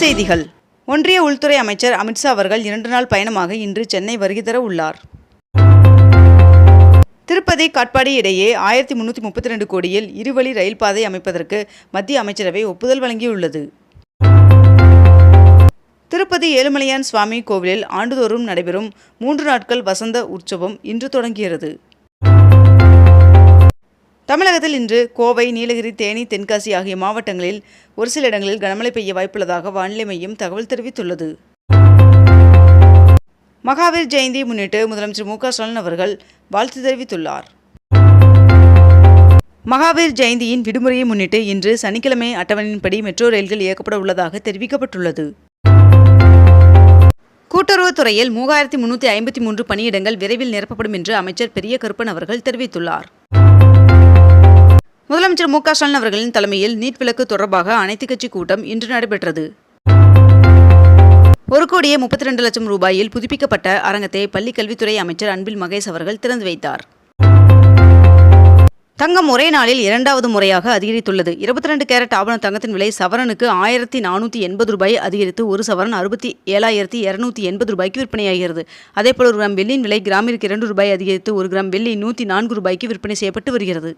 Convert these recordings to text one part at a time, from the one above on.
செய்திகள். ஒன்றிய உள்துறை அமைச்சர் அமித்ஷா அவர்கள் இரண்டு நாள் பயணமாக இன்று சென்னை வருகை தர உள்ளார். திருப்பதி காட்பாடி இடையே ஆயிரத்தி முன்னூற்றி முப்பத்தி ரெண்டு கோடியில் இருவழி ரயில் பாதை அமைப்பதற்கு மத்திய அமைச்சரவை ஒப்புதல் வழங்கியுள்ளது. திருப்பதி ஏழுமலையான் சுவாமி கோவிலில் ஆண்டுதோறும் நடைபெறும் மூன்று நாட்கள் வசந்த உற்சவம் இன்று தொடங்குகிறது தமிழகத்தில் இன்று கோவை நீலகிரி தேனி தென்காசி ஆகிய மாவட்டங்களில் ஒரு சில இடங்களில் கனமழை பெய்ய வாய்ப்புள்ளதாக வானிலை மையம் தகவல் தெரிவித்துள்ளது. மகாவீர் ஜெயந்தியை முன்னிட்டு முதலமைச்சர் மு க ஸ்டாலின் அவர்கள் வாழ்த்து தெரிவித்துள்ளார். மகாவீர் ஜெயந்தியின் விடுமுறையை முன்னிட்டு இன்று சனிக்கிழமை அட்டவணையின்படி மெட்ரோ ரயில்கள் இயக்கப்பட உள்ளதாக தெரிவிக்கப்பட்டுள்ளது. கூட்டுறவுத்துறையில் மூவாயிரத்தி முன்னூற்றி ஐம்பத்தி மூன்று பணியிடங்கள் விரைவில் நிரப்பப்படும் என்று அமைச்சர் பெரிய கருப்பன் அவர்கள் தெரிவித்துள்ளார். முதலமைச்சர் மு க ஸ்டாலின் அவர்களின் தலைமையில் நீட் விலக்கு தொடர்பாக அனைத்துக் கட்சி கூட்டம் இன்று நடைபெற்றது. ஒரு கோடியே முப்பத்தி ரெண்டு லட்சம் ரூபாயில் புதுப்பிக்கப்பட்ட அரங்கத்தை பள்ளிக் கல்வித்துறை அமைச்சர் அன்பில் மகேஷ் அவர்கள் திறந்து வைத்தார். தங்கம் ஒரே நாளில் இரண்டாவது முறையாக அதிகரித்துள்ளது. இருபத்தி ரெண்டு கேரட் ஆபண தங்கத்தின் விலை சவரனுக்கு ஆயிரத்தி நானூற்றி எண்பது ரூபாய் அதிகரித்து ஒரு சவரன் அறுபத்தி ஏழாயிரத்தி இரநூத்தி எண்பது ரூபாய்க்கு விற்பனையாகிறது. அதேபோல் ஒரு கிராம் வெள்ளியின் விலை கிராமிற்கு இரண்டு ரூபாய் அதிகரித்து ஒரு கிராம் வெள்ளி நூற்றி நான்கு ரூபாய்க்கு விற்பனை செய்யப்பட்டு வருகிறது.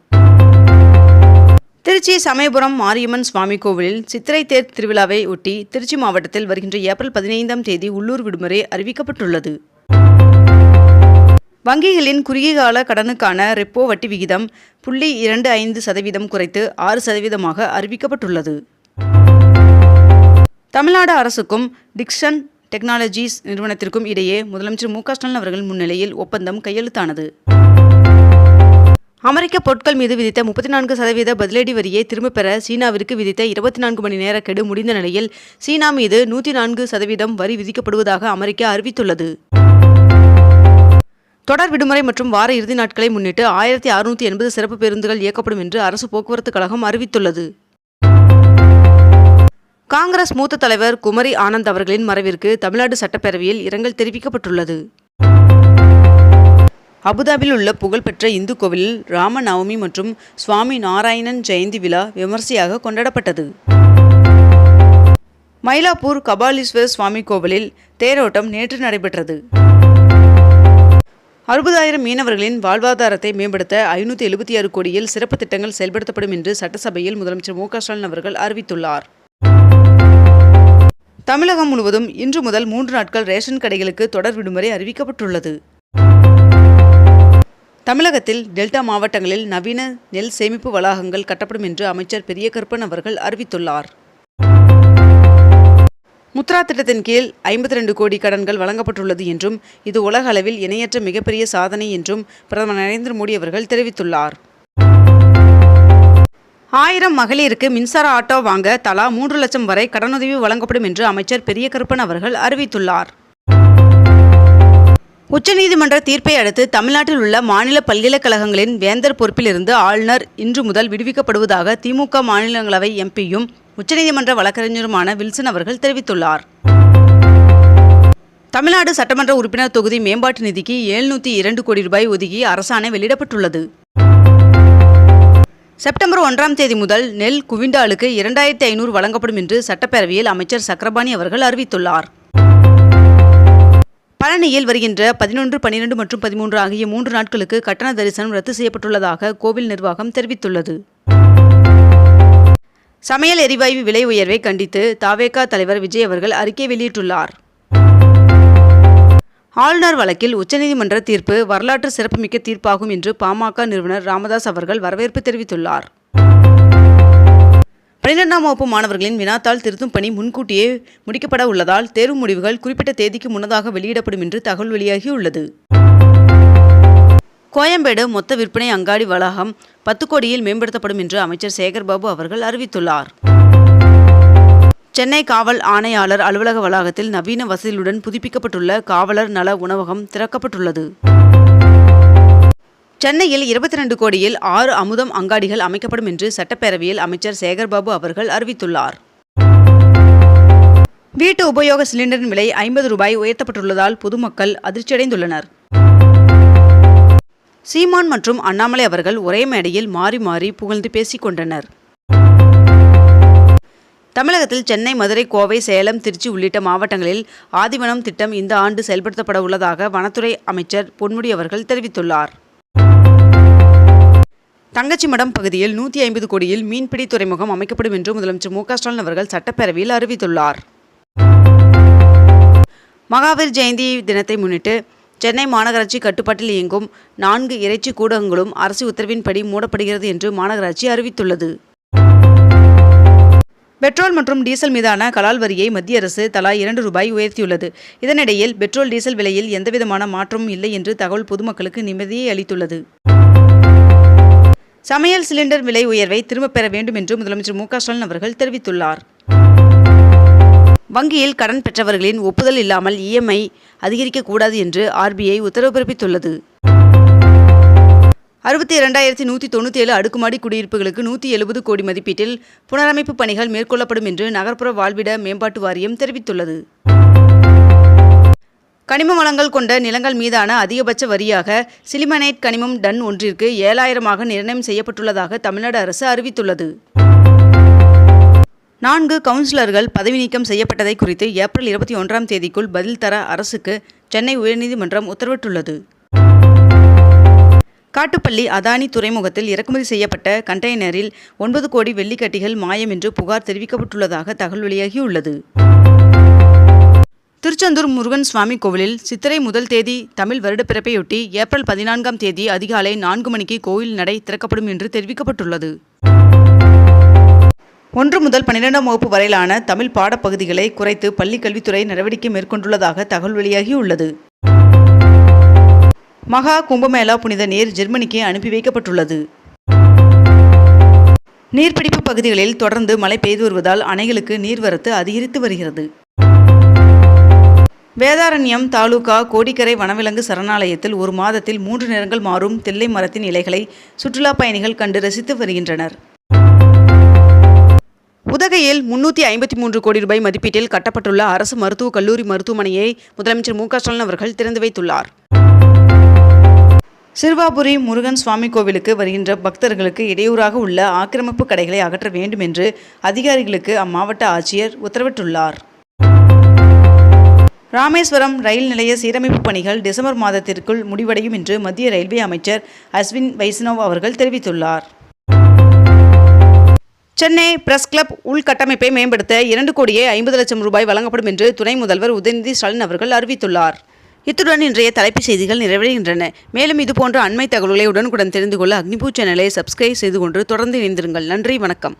திருச்சி சமயபுரம் மாரியம்மன் சுவாமி கோவிலில் சித்திரை தேர் திருவிழாவை ஒட்டி திருச்சி மாவட்டத்தில் வருகின்ற ஏப்ரல் பதினைந்தாம் தேதி உள்ளூர் விடுமுறை அறிவிக்கப்பட்டுள்ளது. வங்கிகளின் குறுகிய கால கடனுக்கான ரெப்போ வட்டி விகிதம் புள்ளி இரண்டு ஐந்து சதவீதம் குறைத்து ஆறு சதவீதமாக அறிவிக்கப்பட்டுள்ளது. தமிழ்நாடு அரசுக்கும் டிக்ஷன் டெக்னாலஜிஸ் நிறுவனத்திற்கும் இடையே முதலமைச்சர் மு க ஸ்டாலின் அவர்கள் முன்னிலையில் ஒப்பந்தம் கையெழுத்தானது. அமெரிக்க பொருட்கள் மீது விதித்த முப்பத்தி நான்கு சதவீத பதிலடி வரியை திரும்பப் பெற சீனாவிற்கு விதித்த இருபத்தி நான்கு மணி நேர கெடு முடிந்த நிலையில் சீனா மீது நூற்றி நான்கு சதவீதம் வரி விதிக்கப்படுவதாக அமெரிக்கா அறிவித்துள்ளது. தொடர் விடுமுறை மற்றும் வார இறுதி நாட்களை முன்னிட்டு ஆயிரத்தி அறுநூற்றி எண்பது சிறப்பு பேருந்துகள் இயக்கப்படும் என்று அரசு போக்குவரத்து கழகம் அறிவித்துள்ளது. காங்கிரஸ் மூத்த தலைவர் குமரி ஆனந்த் அவர்களின் மறைவிற்கு தமிழ்நாடு சட்டப்பேரவையில் இரங்கல் தெரிவிக்கப்பட்டுள்ளது. அபுதாபியில் உள்ள புகழ்பெற்ற இந்து கோவிலில் ராம நவமி மற்றும் சுவாமி நாராயணன் ஜெயந்தி விழா விமர்சையாக கொண்டாடப்பட்டது. மயிலாப்பூர் கபாலீஸ்வரர் சுவாமி கோவிலில் தேரோட்டம் நேற்று நடைபெற்றது. அறுபதாயிரம் மீனவர்களின் வாழ்வாதாரத்தை மேம்படுத்த ஐநூற்றி எழுபத்தி ஆறு கோடியில் சிறப்பு திட்டங்கள் செயல்படுத்தப்படும் என்று சட்டசபையில் முதலமைச்சர் மு ஸ்டாலின் அவர்கள் அறிவித்துள்ளார். தமிழகம் முழுவதும் இன்று முதல் மூன்று நாட்கள் ரேஷன் கடைகளுக்கு தொடர் விடுமுறை அறிவிக்கப்பட்டுள்ளது. தமிழகத்தில் டெல்டா மாவட்டங்களில் நவீன நெல் சேமிப்பு வளாகங்கள் கட்டப்படும் என்று அமைச்சர் பெரியகற்பன் அவர்கள் அறிவித்துள்ளார். முத்ரா திட்டத்தின் கீழ் ஐம்பத்தி ரெண்டு கோடி கடன்கள் வழங்கப்பட்டுள்ளது என்றும் இது உலக அளவில் இணையற்ற மிகப்பெரிய சாதனை என்றும் பிரதமர் நரேந்திர மோடி அவர்கள் தெரிவித்துள்ளார். ஆயிரம் மகளிருக்கு மின்சார ஆட்டோ வாங்க தலா மூன்று லட்சம் வரை கடனுதவி வழங்கப்படும் என்று அமைச்சர் பெரியகருப்பன் அவர்கள் அறிவித்துள்ளார். உச்சநீதிமன்ற தீர்ப்பை அடுத்து தமிழ்நாட்டில் உள்ள மாநில பல்கலைக்கழகங்களின் வேந்தர் பொறுப்பிலிருந்து ஆளுநர் இன்று முதல் விடுவிக்கப்படுவதாக திமுக மாநிலங்களவை எம்பியும் உச்சநீதிமன்ற வழக்கறிஞருமான வில்சன் அவர்கள் தெரிவித்துள்ளார். தமிழ்நாடு சட்டமன்ற உறுப்பினர் தொகுதி மேம்பாட்டு நிதிக்கு எழுநூற்றி இரண்டு கோடி ரூபாய் ஒதுக்கி அரசாணை வெளியிடப்பட்டுள்ளது. செப்டம்பர் ஒன்றாம் தேதி முதல் நெல் குவிண்டாலுக்கு இரண்டாயிரத்தி ஐநூறு வழங்கப்படும் என்று சட்டப்பேரவையில் அமைச்சர் சக்கரபாணி அவர்கள் அறிவித்துள்ளார். பழனியில் வருகின்ற பதினொன்று பன்னிரண்டு மற்றும் பதிமூன்று ஆகிய மூன்று நாட்களுக்கு கட்டண தரிசனம் ரத்து செய்யப்பட்டுள்ளதாக கோவில் நிர்வாகம் தெரிவித்துள்ளது. சமையல் எரிவாயு விலை உயர்வை கண்டித்து தாவேகா தலைவர் விஜய் அவர்கள் அறிக்கை வெளியிட்டுள்ளார். ஆளுநர் வழக்கில் உச்சநீதிமன்ற தீர்ப்பு வரலாற்று சிறப்புமிக்க தீர்ப்பாகும் என்று பாமக நிறுவனர் ராமதாஸ் அவர்கள் வரவேற்பு தெரிவித்துள்ளார். பன்னிரெண்டாம் வகுப்பு மாணவர்களின் வினாத்தாள் திருத்தும் பணி முன்கூட்டியே முடிக்கப்பட உள்ளதால் தேர்வு முடிவுகள் குறிப்பிட்ட தேதிக்கு முன்னதாக வெளியிடப்படும் என்று தகவல் வெளியாகியுள்ளது கோயம்பேடு மொத்த விற்பனை அங்காடி வளாகம் பத்து கோடியில் மேம்படுத்தப்படும் என்று அமைச்சர் சேகர்பாபு அவர்கள் அறிவித்துள்ளார். சென்னை காவல் ஆணையாளர் அலுவலக வளாகத்தில் நவீன வசதிகளுடன் புதுப்பிக்கப்பட்டுள்ள காவலர் நல உணவகம் திறக்கப்பட்டுள்ளது. சென்னையில் இருபத்தி ரெண்டு கோடியில் ஆறு அமுதம் அங்காடிகள் அமைக்கப்படும் என்று சட்டப்பேரவையில் அமைச்சர் சேகர்பாபு அவர்கள் அறிவித்துள்ளார். வீட்டு உபயோக சிலிண்டரின் விலை ஐம்பது ரூபாய் உயர்த்தப்பட்டுள்ளதால் பொதுமக்கள் அதிர்ச்சியடைந்துள்ளனர். சீமான் மற்றும் அண்ணாமலை அவர்கள் ஒரே மேடையில் மாறி மாறி புகழ்ந்து பேசிக் கொண்டனர் தமிழகத்தில் சென்னை மதுரை கோவை சேலம் திருச்சி உள்ளிட்ட மாவட்டங்களில் ஆதிவனம் திட்டம் இந்த ஆண்டு செயல்படுத்தப்பட உள்ளதாக வனத்துறை அமைச்சர் பொன்முடி அவர்கள் தெரிவித்துள்ளார். தங்கச்சிமடம் பகுதியில் நூற்றி ஐம்பது கோடியில் மீன்பிடி துறைமுகம் அமைக்கப்படும் என்று முதலமைச்சர் மு க ஸ்டாலின் அவர்கள் சட்டப்பேரவையில் அறிவித்துள்ளார். மகாவீர் ஜெயந்தி தினத்தை முன்னிட்டு சென்னை மாநகராட்சி கட்டுப்பாட்டில் இயங்கும் நான்கு இறைச்சி கூடங்களும் அரசு உத்தரவின்படி மூடப்படுகிறது என்று மாநகராட்சி அறிவித்துள்ளது. பெட்ரோல் மற்றும் டீசல் மீதான கலால் வரியை மத்திய அரசு தலா இரண்டு ரூபாய் உயர்த்தியுள்ளது. இதனிடையில் பெட்ரோல் டீசல் விலையில் எந்தவிதமான மாற்றமும் இல்லை என்று தகவல் பொதுமக்களுக்கு நிம்மதியை அளித்துள்ளது. சமையல் சிலிண்டர் விலை உயர்வை திரும்பப் பெற வேண்டும் என்று முதலமைச்சர் மு ஸ்டாலின் அவர்கள் தெரிவித்துள்ளார். வங்கியில் கடன் பெற்றவர்களின் ஒப்புதல் இல்லாமல் இஎம்ஐ அதிகரிக்கக்கூடாது என்று ஆர்பிஐ உத்தரவு பிறப்பித்துள்ளது. அறுபத்தி இரண்டாயிரத்தி நூற்றி தொண்ணூற்றி ஏழு அடுக்குமாடி குடியிருப்புகளுக்கு நூற்றி எழுபது கோடி மதிப்பீட்டில் புனரமைப்பு பணிகள் மேற்கொள்ளப்படும் என்று நகர்ப்புற வாழ்விட மேம்பாட்டு வாரியம் தெரிவித்துள்ளது. கனிம வளங்கள் கொண்ட நிலங்கள் மீதான அதிகபட்ச வரியாக சிலிமனைட் கனிமம் டன் ஒன்றிற்கு ஏழாயிரமாக நிர்ணயம் செய்யப்பட்டுள்ளதாக தமிழ்நாடு அரசு அறிவித்துள்ளது. நான்கு கவுன்சிலர்கள் பதவி நீக்கம் செய்யப்பட்டதை குறித்து ஏப்ரல் இருபத்தி ஒன்றாம் தேதிக்குள் பதில் தர அரசுக்கு சென்னை உயர்நீதிமன்றம் உத்தரவிட்டுள்ளது. காட்டுப்பள்ளி அதானி துறைமுகத்தில் இறக்குமதி செய்யப்பட்ட கண்டெய்னரில் ஒன்பது கோடி வெள்ளிக்கட்டிகள் மாயம் என்று புகார் தெரிவிக்கப்பட்டுள்ளதாக தகவல் வெளியாகியுள்ளது. திருச்செந்தூர் முருகன் சுவாமி கோவிலில் சித்திரை முதல் தேதி தமிழ் வருடப்பிறப்பையொட்டி ஏப்ரல் பதினான்காம் தேதி அதிகாலை நான்கு மணிக்கு கோயில் நடை திறக்கப்படும் என்று தெரிவிக்கப்பட்டுள்ளது. ஒன்று முதல் பன்னிரெண்டாம் வகுப்பு வரையிலான தமிழ் பாடப்பகுதிகளை குறைத்து பள்ளிக் கல்வித்துறை நடவடிக்கை மேற்கொண்டுள்ளதாக தகவல் வெளியாகியுள்ளது. மகா கும்பமேளா புனித நீர் ஜெர்மனிக்கு அனுப்பி வைக்கப்பட்டுள்ளது. நீர்பிடிப்பு பகுதிகளில் தொடர்ந்து மழை பெய்து வருவதால் அணைகளுக்கு நீர்வரத்து அதிகரித்து வருகிறது. வேதாரண்யம் தாலுகா கோடிக்கரை வனவிலங்கு சரணாலயத்தில் ஒரு மாதத்தில் மூன்று நிறங்கள் மாறும் தில்லை மரத்தின் இலைகளை சுற்றுலா பயணிகள் கண்டு ரசித்து வருகின்றனர். உதகையில் முன்னூற்றி ஐம்பத்தி மூன்று கோடி ரூபாய் மதிப்பீட்டில் கட்டப்பட்டுள்ள அரசு மருத்துவக் கல்லூரி மருத்துவமனையை முதலமைச்சர் மு க ஸ்டாலின் அவர்கள் திறந்து வைத்துள்ளார். சிறுவாபுரி முருகன் சுவாமி கோவிலுக்கு வருகின்ற பக்தர்களுக்கு இடையூறாக உள்ள ஆக்கிரமிப்பு கடைகளை அகற்ற வேண்டும் என்று அதிகாரிகளுக்கு அம்மாவட்ட ஆட்சியர் உத்தரவிட்டுள்ளார். ராமேஸ்வரம் ரயில் நிலைய சீரமைப்பு பணிகள் டிசம்பர் மாதத்திற்குள் முடிவடையும் என்று மத்திய ரயில்வே அமைச்சர் அஸ்வின் வைஷ்ணவ் அவர்கள் தெரிவித்துள்ளார். சென்னை பிரஸ் கிளப் உள்கட்டமைப்பை மேம்படுத்த இரண்டு கோடியே ஐம்பது லட்சம் ரூபாய் வழங்கப்படும் என்று துணை முதல்வர் உதயநிதி ஸ்டாலின் அவர்கள் அறிவித்துள்ளார். இத்துடன் இன்றைய தலைப்புச் செய்திகள் நிறைவடைகின்றன. மேலும் இதுபோன்ற அண்மை தகவல்களை உடனுக்குடன் தெரிந்து கொள்ள அக்னிபூ சேனலை சப்ஸ்கிரைப் செய்து கொண்டு தொடர்ந்து இணைந்திருங்கள். நன்றி வணக்கம்.